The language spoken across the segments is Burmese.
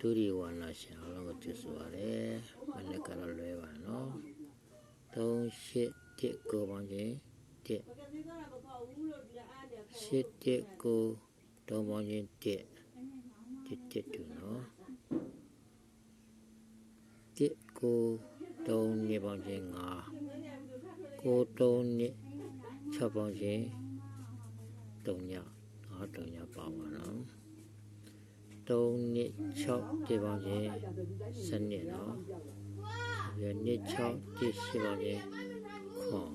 ဒုတိယဝါနာရှင်အားလုံးကိုကျေးဇူးပါတယ်မနေ့ကတော့လွဲပါနော်3 8 1ကိုပေါင်းခြင်း1 8 1ကိုတုံးပေါင်းခြင်း1 1 1တူနော်1ကိုတုံးနေပေါင်းခြင်း5ကိုတုံးနေ6ပေါင်းခြင်း3ည5 3ညပေါင်းပါနော် 3နှစ်6တေပေါင်းခြင်းစနစ်နော်ရနှစ်6တိရှိပေါင်းခြင်းခွန်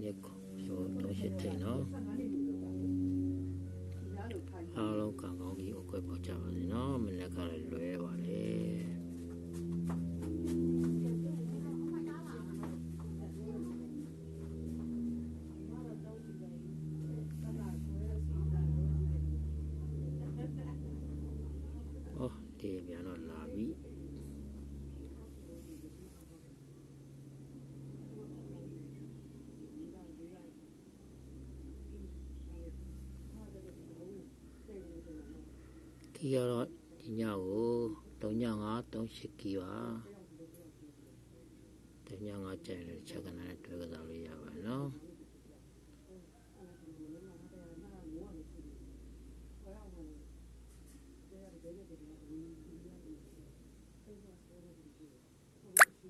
နှစ်ခွန်ပြောတော့ရှိတယ်နော်အားလုံးကံကောင်းကြီးအကွက်ပေါ်ကြပါစေနော်မနေ့ကလည်းလွဲပါ လေဩဒီပြန်တော့လာပြီဒီကတော့ဒီညကို3ည5 3 8ကီပါ3ည5ကျန်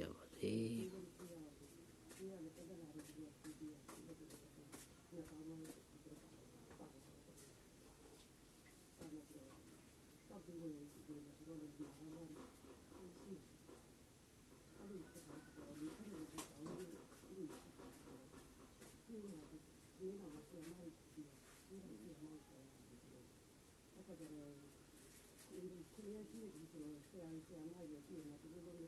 siamo lì Grazie a tutti.